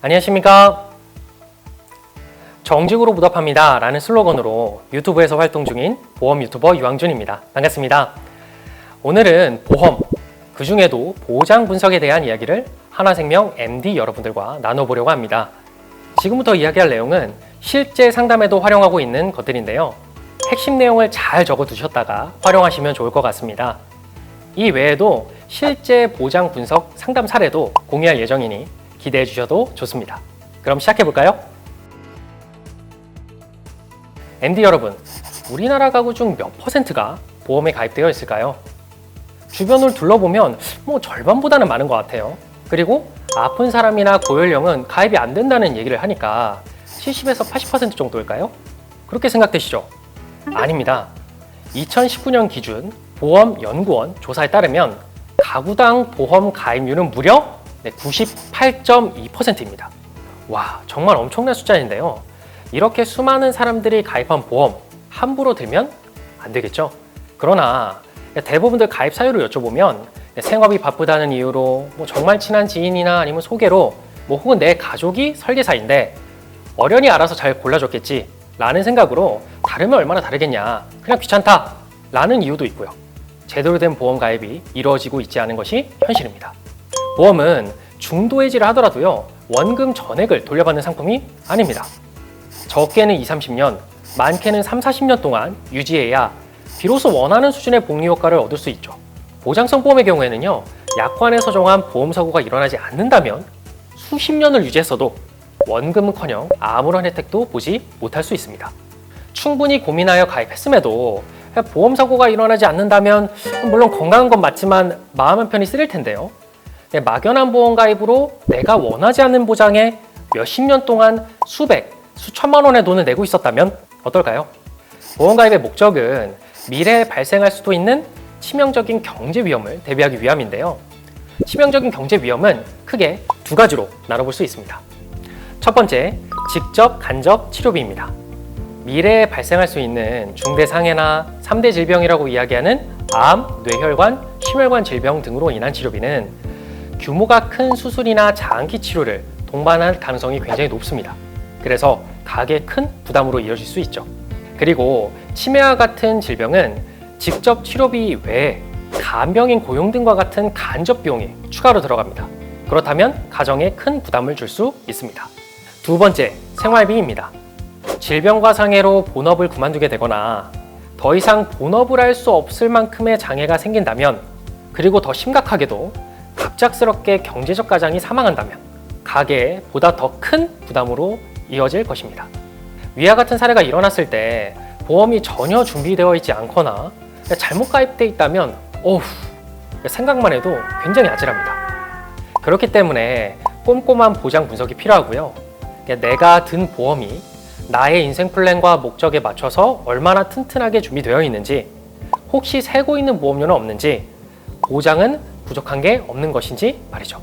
안녕하십니까. 정직으로 보답합니다. 라는 슬로건으로 유튜브에서 활동 중인 보험 유튜버 유황준입니다. 반갑습니다. 오늘은 보험, 그 중에도 보장 분석에 대한 이야기를 하나생명 MD 여러분들과 나눠보려고 합니다. 지금부터 이야기할 내용은 실제 상담에도 활용하고 있는 것들인데요. 핵심 내용을 잘 적어 두셨다가 활용하시면 좋을 것 같습니다. 이 외에도 실제 보장 분석 상담 사례도 공유할 예정이니 기대해 주셔도 좋습니다. 그럼 시작해 볼까요? MD 여러분, 우리나라 가구 중 몇 퍼센트가 보험에 가입되어 있을까요? 주변을 둘러보면 뭐 절반보다는 많은 것 같아요. 그리고 아픈 사람이나 고연령은 가입이 안 된다는 얘기를 하니까 70에서 80% 정도일까요? 그렇게 생각되시죠? 아닙니다. 2019년 기준 보험연구원 조사에 따르면 가구당 보험 가입률은 무려 98.2%입니다. 와, 정말 엄청난 숫자인데요. 이렇게 수많은 사람들이 가입한 보험 함부로 들면 안 되겠죠? 그러나 대부분들 가입 사유를 여쭤보면 생업이 바쁘다는 이유로 뭐 정말 친한 지인이나 아니면 소개로 뭐 혹은 내 가족이 설계사인데 어련히 알아서 잘 골라줬겠지 라는 생각으로 다르면 얼마나 다르겠냐 그냥 귀찮다 라는 이유도 있고요 제대로 된 보험 가입이 이루어지고 있지 않은 것이 현실입니다 보험은 중도 해지를 하더라도요 원금 전액을 돌려받는 상품이 아닙니다 적게는 2, 30년 많게는 3, 40년 동안 유지해야 비로소 원하는 수준의 복리 효과를 얻을 수 있죠 보장성 보험의 경우에는요 약관에서 정한 보험 사고가 일어나지 않는다면 수십 년을 유지했어도 원금은커녕 아무런 혜택도 보지 못할 수 있습니다. 충분히 고민하여 가입했음에도 보험 사고가 일어나지 않는다면 물론 건강한 건 맞지만 마음은 편히 쓰릴 텐데요. 네, 막연한 보험 가입으로 내가 원하지 않는 보장에 몇십 년 동안 수백, 수천만 원의 돈을 내고 있었다면 어떨까요? 보험 가입의 목적은 미래에 발생할 수도 있는 치명적인 경제 위험을 대비하기 위함인데요. 치명적인 경제 위험은 크게 두 가지로 나눠볼 수 있습니다. 첫 번째, 직접 간접 치료비입니다. 미래에 발생할 수 있는 중대 상해나 3대 질병이라고 이야기하는 암, 뇌혈관, 심혈관 질병 등으로 인한 치료비는 규모가 큰 수술이나 장기 치료를 동반할 가능성이 굉장히 높습니다. 그래서 가게 큰 부담으로 이어질 수 있죠. 그리고 치매와 같은 질병은 직접 치료비 외에 간병인 고용 등과 같은 간접 비용이 추가로 들어갑니다. 그렇다면 가정에 큰 부담을 줄 수 있습니다. 두 번째, 생활비입니다. 질병과 상해로 본업을 그만두게 되거나 더 이상 본업을 할 수 없을 만큼의 장애가 생긴다면 그리고 더 심각하게도 갑작스럽게 경제적 가장이 사망한다면 가계에 보다 더 큰 부담으로 이어질 것입니다. 위와 같은 사례가 일어났을 때 보험이 전혀 준비되어 있지 않거나 잘못 가입돼 있다면 어후 생각만 해도 굉장히 아찔합니다. 그렇기 때문에 꼼꼼한 보장 분석이 필요하고요. 내가 든 보험이 나의 인생 플랜과 목적에 맞춰서 얼마나 튼튼하게 준비되어 있는지, 혹시 세고 있는 보험료는 없는지, 보장은 부족한 게 없는 것인지 말이죠.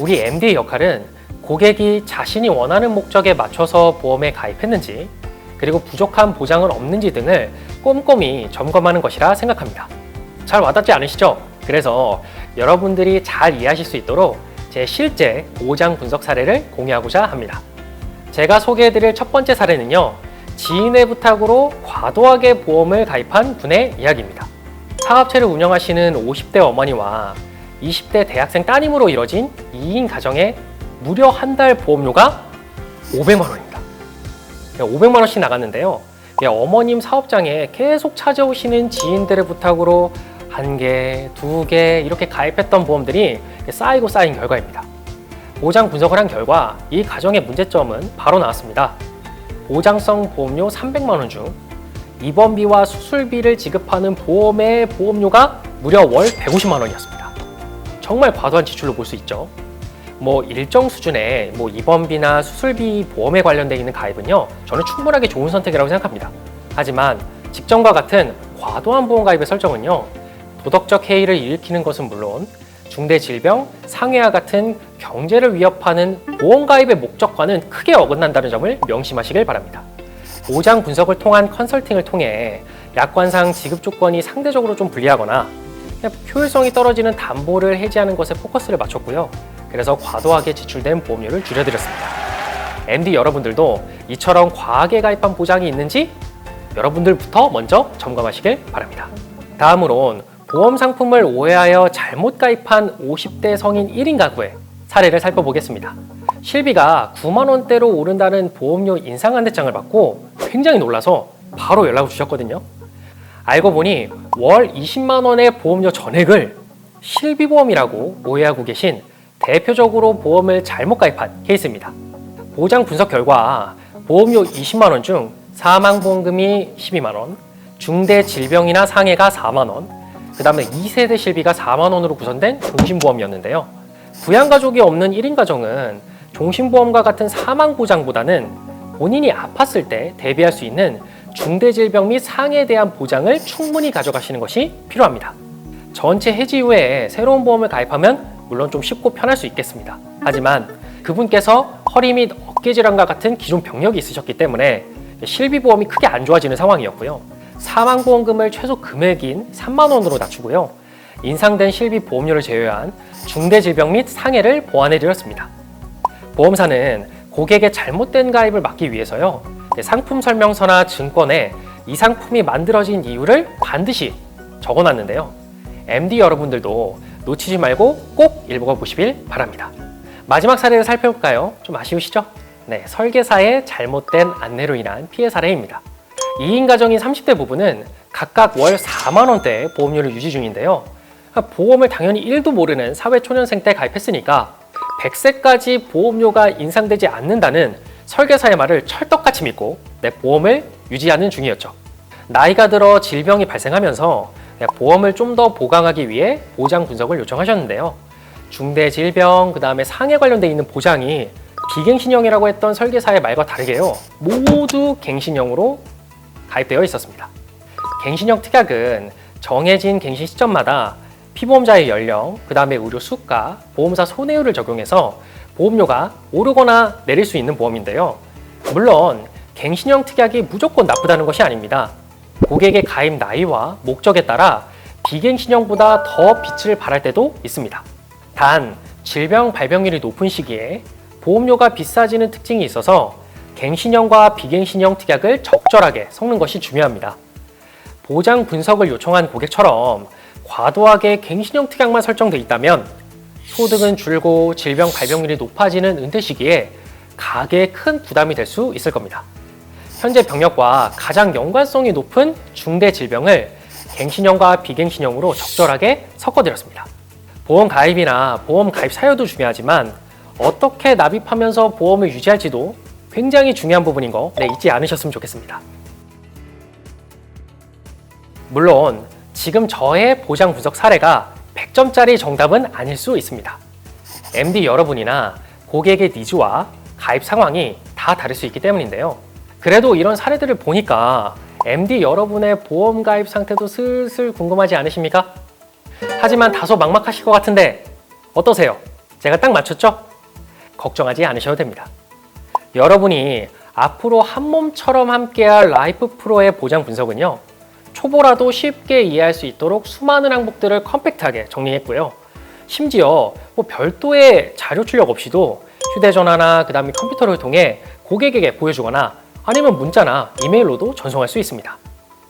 우리 MD의 역할은 고객이 자신이 원하는 목적에 맞춰서 보험에 가입했는지, 그리고 부족한 보장은 없는지 등을 꼼꼼히 점검하는 것이라 생각합니다. 잘 와닿지 않으시죠? 그래서 여러분들이 잘 이해하실 수 있도록 제 실제 보장 분석 사례를 공유하고자 합니다. 제가 소개해드릴 첫 번째 사례는요, 지인의 부탁으로 과도하게 보험을 가입한 분의 이야기입니다. 사업체를 운영하시는 50대 어머니와 20대 대학생 따님으로 이뤄진 2인 가정에 무려 한 달 보험료가 500만 원입니다. 500만 원씩 나갔는데요. 어머님 사업장에 계속 찾아오시는 지인들의 부탁으로 한 개, 두 개 이렇게 가입했던 보험들이 쌓이고 쌓인 결과입니다. 보장 분석을 한 결과 이 가정의 문제점은 바로 나왔습니다. 보장성 보험료 300만 원 중 입원비와 수술비를 지급하는 보험의 보험료가 무려 월 150만 원이었습니다. 정말 과도한 지출로 볼 수 있죠. 뭐 일정 수준의 뭐 입원비나 수술비 보험에 관련되어 있는 가입은요, 저는 충분하게 좋은 선택이라고 생각합니다. 하지만 직전과 같은 과도한 보험 가입의 설정은요, 도덕적 해이를 일으키는 것은 물론 중대 질병, 상해와 같은 경제를 위협하는 보험 가입의 목적과는 크게 어긋난다는 점을 명심하시길 바랍니다. 보장 분석을 통한 컨설팅을 통해 약관상 지급 조건이 상대적으로 좀 불리하거나 효율성이 떨어지는 담보를 해지하는 것에 포커스를 맞췄고요. 그래서 과도하게 지출된 보험료를 줄여드렸습니다. MD 여러분들도 이처럼 과하게 가입한 보장이 있는지 여러분들부터 먼저 점검하시길 바랍니다. 다음으론 보험 상품을 오해하여 잘못 가입한 50대 성인 1인 가구의 사례를 살펴보겠습니다. 실비가 9만 원대로 오른다는 보험료 인상 안내장을 받고 굉장히 놀라서 바로 연락을 주셨거든요. 알고 보니 월 20만 원의 보험료 전액을 실비보험이라고 오해하고 계신 대표적으로 보험을 잘못 가입한 케이스입니다. 보장 분석 결과 보험료 20만 원 중 사망보험금이 12만 원, 중대 질병이나 상해가 4만 원, 그 다음에 2세대 실비가 4만 원으로 구성된 종신보험이었는데요. 부양가족이 없는 1인 가정은 종신보험과 같은 사망보장보다는 본인이 아팠을 때 대비할 수 있는 중대질병 및 상해에 대한 보장을 충분히 가져가시는 것이 필요합니다. 전체 해지 후에 새로운 보험을 가입하면 물론 좀 쉽고 편할 수 있겠습니다. 하지만 그분께서 허리 및 어깨 질환과 같은 기존 병력이 있으셨기 때문에 실비보험이 크게 안 좋아지는 상황이었고요. 사망보험금을 최소 금액인 3만 원으로 낮추고요. 인상된 실비 보험료를 제외한 중대 질병 및 상해를 보완해 드렸습니다. 보험사는 고객의 잘못된 가입을 막기 위해서요. 상품 설명서나 증권에 이 상품이 만들어진 이유를 반드시 적어 놨는데요. MD 여러분들도 놓치지 말고 꼭 읽어 보시길 바랍니다. 마지막 사례를 살펴볼까요? 좀 아쉬우시죠? 네, 설계사의 잘못된 안내로 인한 피해 사례입니다. 2인 가정인 30대 부부는 각각 월 4만 원대 보험료를 유지 중인데요. 보험을 당연히 1도 모르는 사회초년생 때 가입했으니까 100세까지 보험료가 인상되지 않는다는 설계사의 말을 철떡같이 믿고 내 보험을 유지하는 중이었죠. 나이가 들어 질병이 발생하면서 보험을 좀 더 보강하기 위해 보장 분석을 요청하셨는데요. 중대 질병, 그 다음에 상해 관련돼 있는 보장이 비갱신형이라고 했던 설계사의 말과 다르게요. 모두 갱신형으로 가입되어 있었습니다. 갱신형 특약은 정해진 갱신 시점마다 피보험자의 연령, 그 다음에 의료 수가, 보험사 손해율을 적용해서 보험료가 오르거나 내릴 수 있는 보험인데요. 물론 갱신형 특약이 무조건 나쁘다는 것이 아닙니다. 고객의 가입 나이와 목적에 따라 비갱신형보다 더 빛을 발할 때도 있습니다. 단 질병 발병률이 높은 시기에 보험료가 비싸지는 특징이 있어서 갱신형과 비갱신형 특약을 적절하게 섞는 것이 중요합니다. 보장 분석을 요청한 고객처럼 과도하게 갱신형 특약만 설정돼 있다면 소득은 줄고 질병 발병률이 높아지는 은퇴 시기에 가계에 큰 부담이 될 수 있을 겁니다. 현재 병력과 가장 연관성이 높은 중대 질병을 갱신형과 비갱신형으로 적절하게 섞어드렸습니다. 보험 가입이나 보험 가입 사유도 중요하지만 어떻게 납입하면서 보험을 유지할지도 굉장히 중요한 부분인 거 네, 잊지 않으셨으면 좋겠습니다. 물론 지금 저의 보장 분석 사례가 100점짜리 정답은 아닐 수 있습니다. MD 여러분이나 고객의 니즈와 가입 상황이 다 다를 수 있기 때문인데요. 그래도 이런 사례들을 보니까 MD 여러분의 보험 가입 상태도 슬슬 궁금하지 않으십니까? 하지만 다소 막막하실 것 같은데 어떠세요? 제가 딱 맞췄죠? 걱정하지 않으셔도 됩니다. 여러분이 앞으로 한 몸처럼 함께할 라이프 프로의 보장 분석은요. 초보라도 쉽게 이해할 수 있도록 수많은 항목들을 컴팩트하게 정리했고요. 심지어 뭐 별도의 자료 출력 없이도 휴대전화나 그 다음에 컴퓨터를 통해 고객에게 보여주거나 아니면 문자나 이메일로도 전송할 수 있습니다.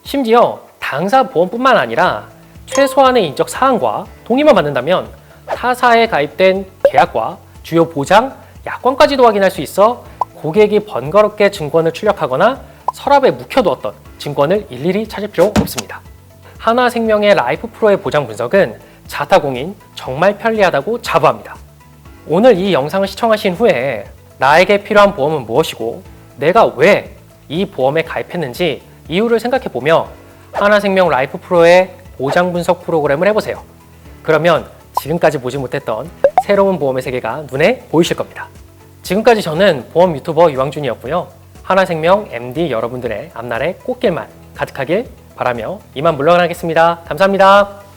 심지어 당사 보험뿐만 아니라 최소한의 인적 사항과 동의만 받는다면 타사에 가입된 계약과 주요 보장, 약관까지도 확인할 수 있어 고객이 번거롭게 증권을 출력하거나 서랍에 묵혀두었던 증권을 일일이 찾을 필요 없습니다. 하나생명의 라이프 프로의 보장 분석은 자타공인 정말 편리하다고 자부합니다. 오늘 이 영상을 시청하신 후에 나에게 필요한 보험은 무엇이고 내가 왜 이 보험에 가입했는지 이유를 생각해 보며 하나생명 라이프 프로의 보장 분석 프로그램을 해보세요. 그러면 지금까지 보지 못했던 새로운 보험의 세계가 눈에 보이실 겁니다. 지금까지 저는 보험 유튜버 유황준이었고요. 하나생명 MD 여러분들의 앞날에 꽃길만 가득하길 바라며 이만 물러나겠습니다. 감사합니다.